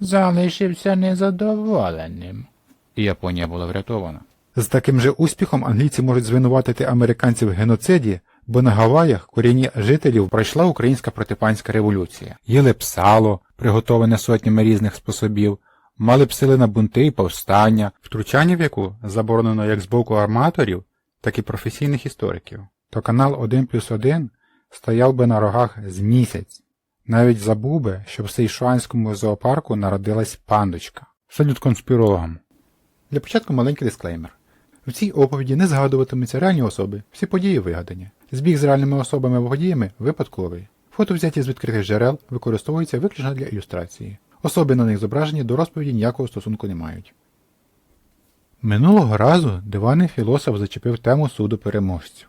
залишився незадоволеним. Японія була врятована. З таким же успіхом англійці можуть звинуватити американців в геноциді, бо на Гаваях корінні жителів пройшла українська протипанська революція. Їли б сало, приготоване сотнями різних способів, мали б сили на бунти і повстання, втручання в яку заборонено як з боку арматорів, так і професійних істориків. То канал 1 плюс 1 стояв би на рогах з місяць. Навіть забув би, що в Сейшуанському зоопарку народилась пандочка. Салют конспірологам. Для початку маленький дисклеймер. В цій оповіді не згадуватимуться реальні особи, всі події вигадані. Збіг з реальними особами або подіями випадковий. Фото взяті з відкритих джерел використовуються виключно для ілюстрації. Особи на них зображені до розповіді ніякого стосунку не мають. Минулого разу диваний філософ зачепив тему суду переможців,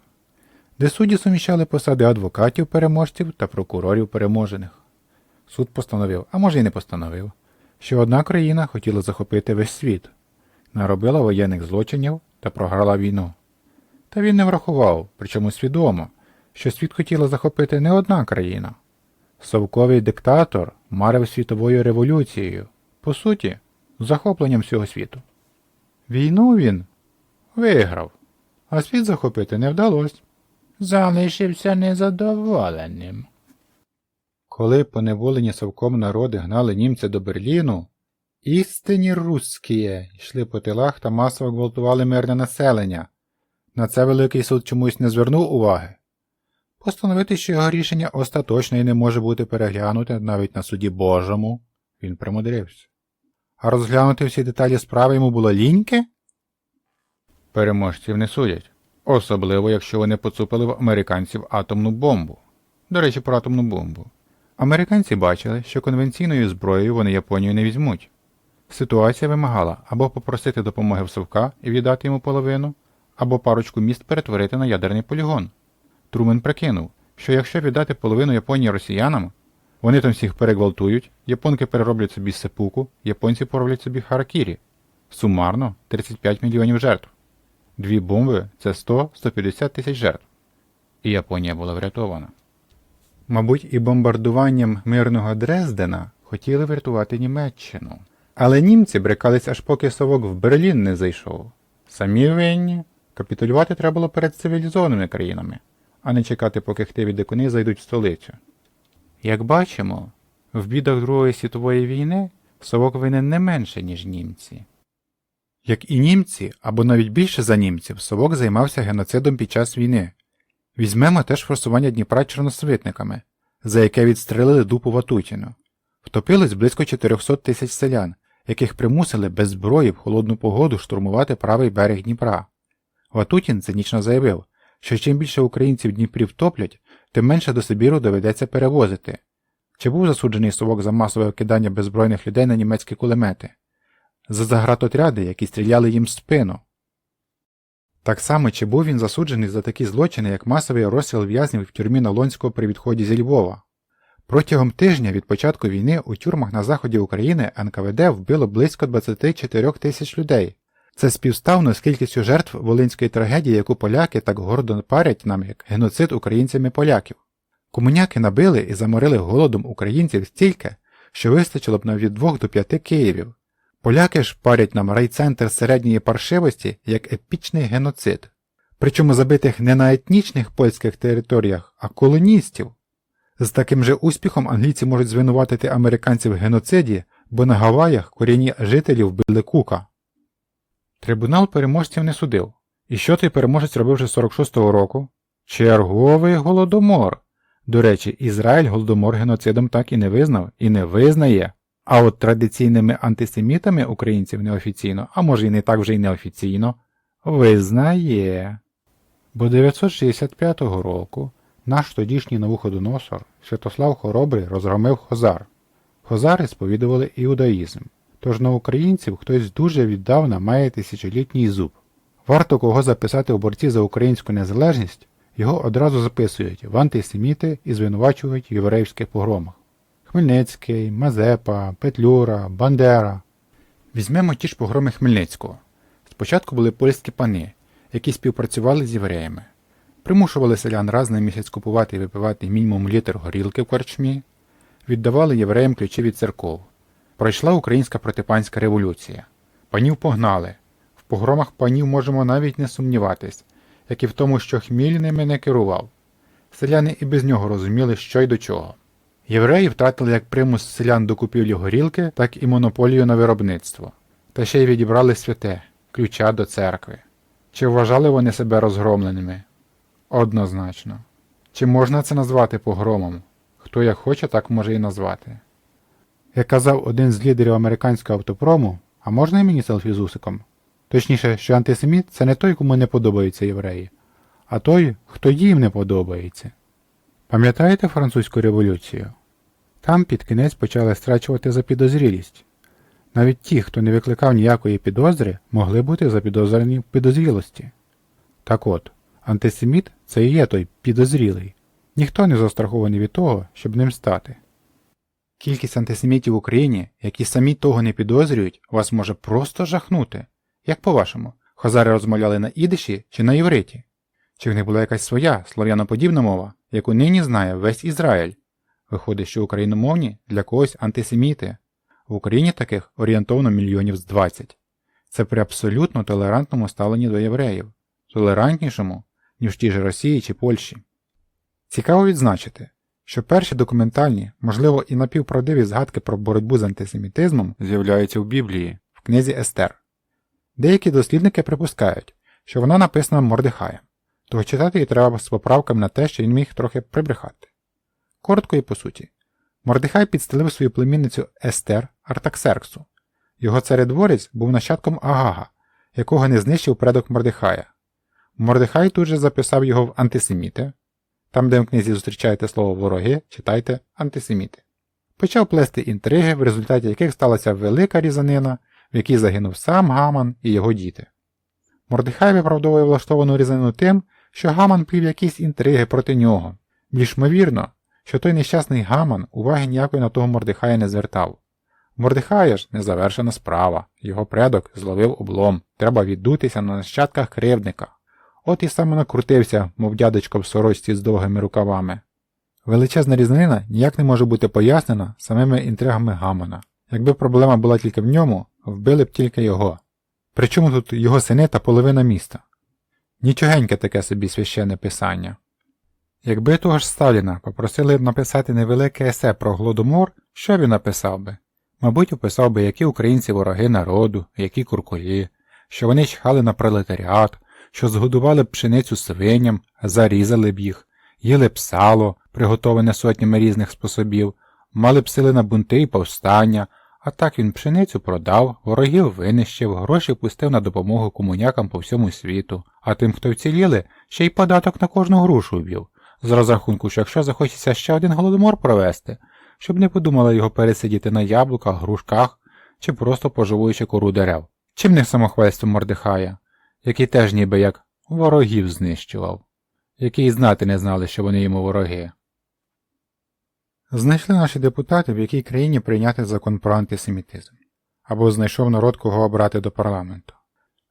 де судді суміщали посади адвокатів переможців та прокурорів переможених. Суд постановив, а може й не постановив, що одна країна хотіла захопити весь світ, наробила воєнних злочинів та програла війну. Та він не врахував, причому свідомо, що світ хотіла захопити не одна країна. Совковий диктатор марив світовою революцією, по суті, захопленням всього світу. Війну він виграв, а світ захопити не вдалося. Залишився незадоволеним. Коли поневолені совком народи гнали німця до Берліну, істинні русські йшли по тилах та масово гвалтували мирне населення. На це Великий суд чомусь не звернув уваги. Постановити, що його рішення остаточно і не може бути переглянуте навіть на суді Божому, він примудрився. А розглянути всі деталі справи йому було ліньки? Переможців не судять, особливо якщо вони поцупили в американців атомну бомбу. До речі, про атомну бомбу. Американці бачили, що конвенційною зброєю вони Японію не візьмуть. Ситуація вимагала або попросити допомоги в Совка і віддати йому половину, або парочку міст перетворити на ядерний полігон. Трумен прикинув, що якщо віддати половину Японії росіянам, вони там всіх перегвалтують, японки перероблять собі сепуку, японці пороблять собі харакірі. Сумарно 35 мільйонів жертв. Дві бомби це 100-150 тисяч жертв. І Японія була врятована. Мабуть, і бомбардуванням мирного Дрездена хотіли врятувати Німеччину. Але німці брикались аж поки совок в Берлін не зайшов. Самі винні. Капітулювати треба було перед цивілізованими країнами, а не чекати, поки хтиві дикуни зайдуть в столицю. Як бачимо, в бідах Другої світової війни совок винен не менше, ніж німці. Як і німці, або навіть більше за німців, совок займався геноцидом під час війни. Візьмемо теж форсування Дніпра чорносвитниками, за яке відстрелили дупу Ватутіну. Втопилось близько 400 тисяч селян, яких примусили без зброї в холодну погоду штурмувати правий берег Дніпра. Ватутін цинічно заявив, що чим більше українців Дніпрі втоплять, тим менше до Сибіру доведеться перевозити. Чи був засуджений совок за масове вкидання беззбройних людей на німецькі кулемети? За загратотряди, які стріляли їм в спину? Так само, чи був він засуджений за такі злочини, як масовий розстріл в'язнів в тюрмі Налонського при відході зі Львова? Протягом тижня від початку війни у тюрмах на заході України НКВД вбило близько 24 тисяч людей. Це співставно з кількістю жертв волинської трагедії, яку поляки так гордо парять нам як геноцид українцями поляків. Комуняки набили і заморили голодом українців стільки, що вистачило б на від 2 до 5 Києвів. Поляки ж парять нам райцентр середньої паршивості як епічний геноцид. Причому забитих не на етнічних польських територіях, а колоністів. З таким же успіхом англійці можуть звинуватити американців в геноциді, бо на Гаваях корінні жителів вбили кука. Трибунал переможців не судив. І що той переможець робив вже 46-го року? Черговий голодомор. До речі, Ізраїль голодомор геноцидом так і не визнав і не визнає. А от традиційними антисемітами українців неофіційно, а може і не так вже й неофіційно, визнає. Бо 965 року наш тодішній Навуходоносор Святослав Хоробрий розгромив Хозар. Хозари сповідували іудаїзм, тож на українців хтось дуже віддавна має тисячолітній зуб. Варто кого записати у борці за українську незалежність, його одразу записують в антисеміти і звинувачують в єврейських погромах. Хмельницький, Мазепа, Петлюра, Бандера. Візьмемо ті ж погроми Хмельницького. Спочатку були польські пани, які співпрацювали з євреями, примушували селян раз на місяць купувати і випивати мінімум літр горілки в корчмі, віддавали євреям ключі від церков, Пройшла українська протипанська революція. Панів погнали. В погромах панів можемо навіть не сумніватись, як і в тому, що хміль ними не керував. Селяни і без нього розуміли, що й до чого. Євреї втратили як примус селян до купівлі горілки, так і монополію на виробництво, та ще й відібрали святе ключа до церкви. Чи вважали вони себе розгромленими? Однозначно. Чи можна це назвати погромом? Хто як хоче, так може і назвати. Як казав один з лідерів американського автопрому, а можна і мені селфі з усиком? Точніше, що антисеміт це не той, кому не подобаються євреї, а той, хто їм не подобається. Пам'ятаєте французьку революцію? Там під кінець почали страчувати за підозрілість. Навіть ті, хто не викликав ніякої підозри, могли бути запідозрені в підозрілості. Так от, антисеміт це і є той підозрілий. Ніхто не застрахований від того, щоб ним стати. Кількість антисемітів в Україні, які самі того не підозрюють, вас може просто жахнути. Як по-вашому, хазари розмовляли на ідиші чи на євриті? Чи в них була якась своя слов'яноподібна мова, яку нині знає весь Ізраїль? Виходить, що україномовні для когось антисеміти. В Україні таких орієнтовно мільйонів з 20. Це при абсолютно толерантному ставленні до євреїв, толерантнішому, ніж в тій же Росії чи Польщі. Цікаво відзначити, що перші документальні, можливо, і напівправдиві згадки про боротьбу з антисемітизмом з'являються в Біблії, в книзі Естер. Деякі дослідники припускають, що вона написана Мордехаєм, того читати її треба з поправками на те, що він міг трохи прибрехати. Коротко і по суті, Мордехай підстелив свою племінницю Естер Артаксерксу. Його царедворець був нащадком Агага, якого не знищив предок Мордехая. Мордехай тут же записав його в антисеміти. Там, де в книзі зустрічаєте слово вороги, читайте антисеміти. Почав плести інтриги, в результаті яких сталася велика різанина, в якій загинув сам Гаман і його діти. Мордехай виправдовує влаштовану різанину тим, що Гаман плів якісь інтриги проти нього. Більш ймовірно, що той нещасний Гаман уваги ніякої на того Мордехая не звертав. Мордехая ж незавершена справа, його предок зловив облом, треба віддутися на нащадках кривдника. От і саме накрутився, мов дядечко в сорочці з довгими рукавами. Величезна різнина ніяк не може бути пояснена самими інтригами Гамона. Якби проблема була тільки в ньому, вбили б тільки його. Причому тут його сини та половина міста. Нічогеньке таке собі священне писання. Якби того ж Сталіна попросили б написати невелике есе про Голодомор, що він написав би? Мабуть, описав би, які українці вороги народу, які куркулі, що вони чхали на пролетаріат, що згодували б пшеницю свиням, зарізали б їх, їли б сало, приготоване сотнями різних способів, мали б сили на бунти і повстання, а так він пшеницю продав, ворогів винищив, гроші пустив на допомогу комунякам по всьому світу, а тим, хто вціліли, ще й податок на кожну грушу ввів, з розрахунку, що якщо захочеться ще один голодомор провести, щоб не подумали його пересидіти на яблуках, грушках чи просто поживуючи кору дерев. Чим не самохвальство Мордехая, який теж ніби як ворогів знищував, які й знати не знали, що вони йому вороги. Знайшли наші депутати, в якій країні прийняти закон про антисемітизм, або знайшов народ, кого обрати до парламенту.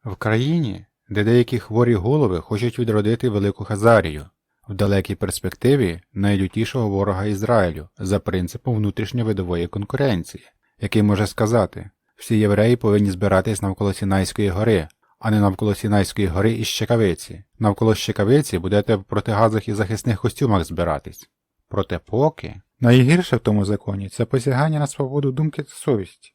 В країні, де деякі хворі голови хочуть відродити Велику Хазарію, в далекій перспективі найлютішого ворога Ізраїлю за принципом внутрішньовидової конкуренції, який може сказати, всі євреї повинні збиратись навколо Сінайської гори, а не навколо Сінайської гори і Щекавиці. Навколо Щекавиці будете в протигазах і захисних костюмах збиратись. Проте поки найгірше в тому законі це посягання на свободу думки та совісті,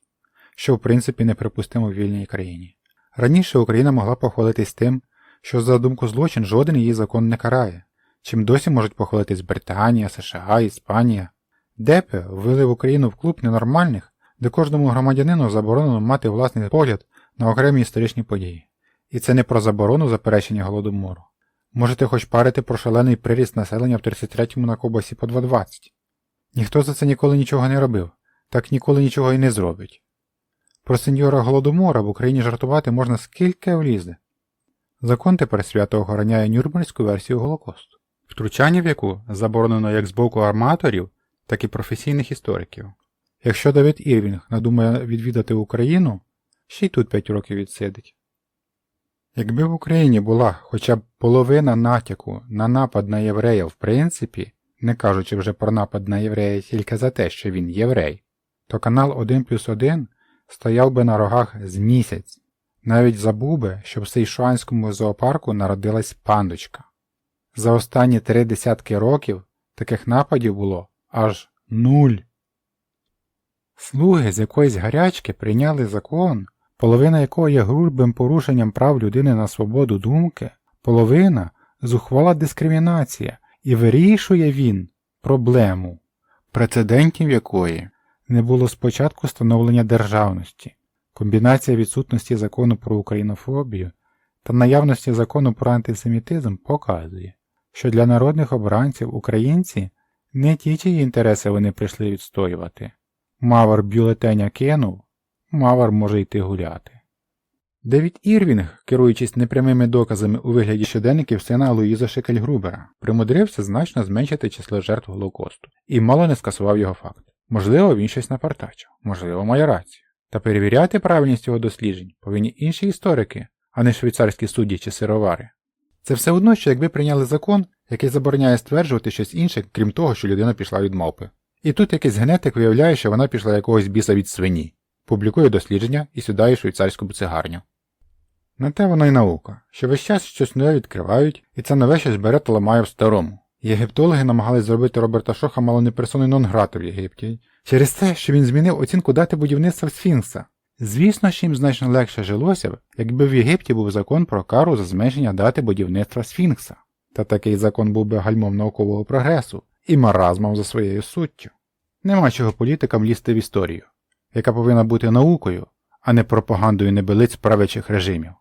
що в принципі неприпустимо в вільній країні. Раніше Україна могла похвалитись тим, що за думку злочин жоден її закон не карає, чим досі можуть похвалитись Британія, США, Іспанія. ДЕПи ввели в Україну в клуб ненормальних, де кожному громадянину заборонено мати власний погляд на окремі історичні події. І це не про заборону заперечення голодомору. Можете хоч парити про шалений приріст населення в 33-му на Кобасі по 2,20. Ніхто за це ніколи нічого не робив, так ніколи нічого і не зробить. Про сеньора Голодомора в Україні жартувати можна скільки влізе. Закон тепер свято охороняє Нюрнберзьку версію Голокосту, втручання в яку заборонено як з боку арматорів, так і професійних істориків. Якщо Давид Ірвінг надумає відвідати Україну, ще й тут 5 років відсидить. Якби в Україні була хоча б половина натяку на напад на єврея в принципі, не кажучи вже про напад на єврея тільки за те, що він єврей, то канал 1 плюс 1 стояв би на рогах з місяць. Навіть забув би, що в Сейшуанському зоопарку народилась пандочка. За останні три десятки років таких нападів було аж нуль. Слуги з якоїсь гарячки прийняли закон, половина якого є грубим порушенням прав людини на свободу думки, половина зухвала дискримінація, і вирішує він проблему, прецедентів якої не було спочатку становлення державності, комбінація відсутності закону про українофобію та наявності закону про антисемітизм показує, що для народних обранців українці не ті, чиї інтереси вони прийшли відстоювати. Мавр бюлетеня кинув, мавр може йти гуляти. Девід Ірвінг, керуючись непрямими доказами у вигляді щоденників сина Луїза Шекельгрубера, примудрився значно зменшити число жертв Голокосту і мало не скасував його факт. Можливо, він щось напартачив, можливо, має рацію. Та перевіряти правильність його досліджень повинні інші історики, а не швейцарські судді чи сировари. Це все одно, що якби прийняли закон, який забороняє стверджувати щось інше, крім того, що людина пішла від мавпи. І тут якийсь генетик виявляє, що вона пішла якогось біса від свині, публікує дослідження і сідає швейцарську цигарню. На те вона й наука, що весь час щось нове відкривають, і це нове щось бере та ламає в старому. Єгиптологи намагались зробити Роберта Шоха мало не персоною нон грати в Єгипті, через те, що він змінив оцінку дати будівництва Сфінкса. Звісно, що їм значно легше жилося б, якби в Єгипті був закон про кару за зменшення дати будівництва Сфінкса. Та такий закон був би гальмом наукового прогресу і маразмом за своєю суттю. Нема чого політикам лізти в історію, яка повинна бути наукою, а не пропагандою небелиць правячих режимів.